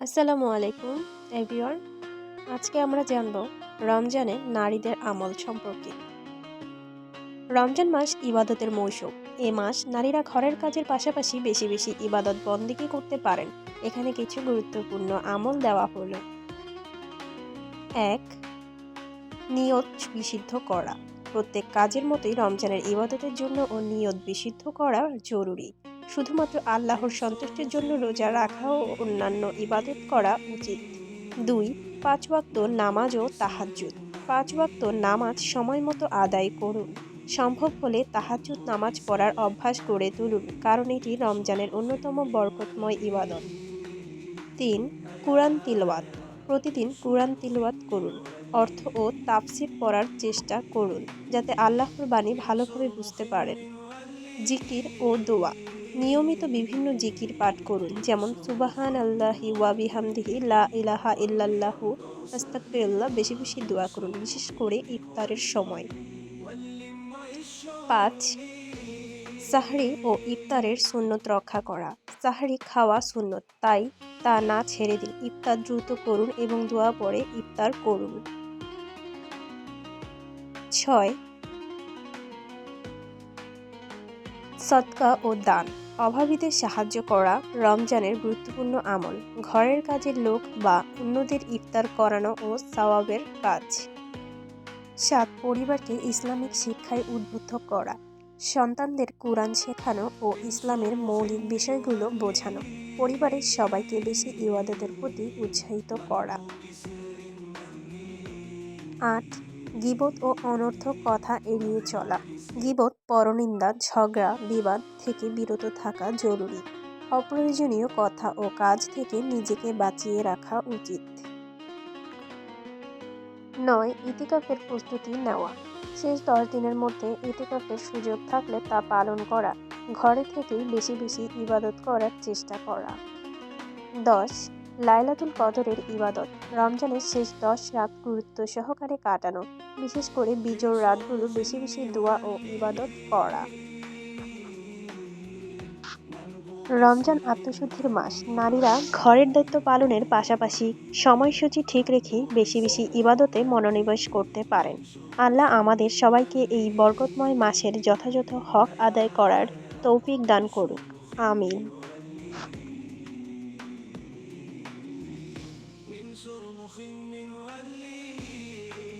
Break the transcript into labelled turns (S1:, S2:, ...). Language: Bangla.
S1: আসসালামু আলাইকুম, এভরিওয়ান। আজকে আমরা জানব রমজানে নারীদের আমল সম্পর্কে। রমজান মাস ইবাদতের মৌসুম। এ মাস নারীরা ঘরের কাজের পাশাপাশি বেশি বেশি ইবাদত বন্দিকে করতে পারেন। এখানে কিছু গুরুত্বপূর্ণ আমল দেওয়া হলো। এক, নিয়ত বিশুদ্ধ করা। প্রত্যেক কাজের মতোই রমজানের ইবাদতের জন্য ও নিয়ত বিশুদ্ধ করা জরুরি। শুধুমাত্র আল্লাহর সন্তুষ্টির জন্য রোজা রাখা ও অন্যান্য ইবাদত করা উচিত। দুই, পাঁচ ওয়াক্ত নামাজ ও তাহাজ্জুদ। পাঁচ ওয়াক্ত নামাজ সময় মতো আদায় করুন। সম্ভব হলে তাহাজ্জুদ নামাজ পড়ার অভ্যাস গড়ে তুলুন, কারণ এটি রমজানের অন্যতম বরকতময় ইবাদত। তিন, কুরআন তিলওয়াত। প্রতিদিন কুরআন তিলওয়াত করুন। অর্থ ও তাফসির পড়ার চেষ্টা করুন, যাতে আল্লাহর বাণী ভালোভাবে বুঝতে পারেন। জিকির ও দোয়া। নিয়মিত বিভিন্ন জিকির পাঠ করুন, যেমন সুবাহান আল্লাহি ওয়াবিহামদিহি লা ইলাহা ইল্লাল্লাহু আস্তাকফিরুল্লাহ বেশি বেশি দোয়া করুন, বিশেষ করে ইফতারের সময়। পাঁচ, সাহরি ও ইফতারের সুন্নত রক্ষা করা। সাহরি খাওয়া সুন্নত, তাই তা না ছেড়ে দিন ইফতার দ্রুত করুন এবং দোয়া পরে ইফতার করুন। ছয় সৎকা ও দান। অভাবীদের সাহায্য করা রমজানের গুরুত্বপূর্ণ আমল। ঘরের কাজের লোক বা অন্যদের ইফতার করানো ও সওয়াবের কাজ। সাত, পরিবারকে ইসলামিক শিক্ষায় উদ্বুদ্ধ করা। সন্তানদের কোরআন শেখানো ও ইসলামের মৌলিক বিষয়গুলো বোঝানো। পরিবারের সবাইকে বেশি ইবাদতের প্রতি উৎসাহিত করা। আট গিবত ও অনর্থক কথা এড়িয়ে চলা। গিবত পরনিন্দা, ঝগড়া, বিবাদ থেকে বিরত থাকা জরুরি। অপ্রয়োজনীয় কথা ও কাজ থেকে নিজেকে বাঁচিয়ে রাখা উচিত। নয়, ইতিকাফের প্রস্তুতি নেওয়া। শেষ দশ দিনের মধ্যে ইতিকাফের সুযোগ থাকলে তা পালন করা, ঘরে থেকেই বেশি বেশি ইবাদত করার চেষ্টা করা। দশ লাইলাতুল কদরের ইবাদত। রমজানের শেষ দশ রাত গুরুত্ব সহকারে কাটানো। বিশেষ করে বিজোর রাতগুলো বেশি বেশি দোয়া ও ইবাদত করা। রমজান আত্মশুদ্ধির মাস। নারীরা ঘরের দায়িত্ব পালনের পাশাপাশি সময়সূচি ঠিক রেখে বেশি বেশি ইবাদতে মনোনিবেশ করতে পারেন। আল্লাহ আমাদের সবাইকে এই বরকতময় মাসের যথাযথ হক আদায় করার তৌফিক দান করুক। আমিন। شرمخ من وليه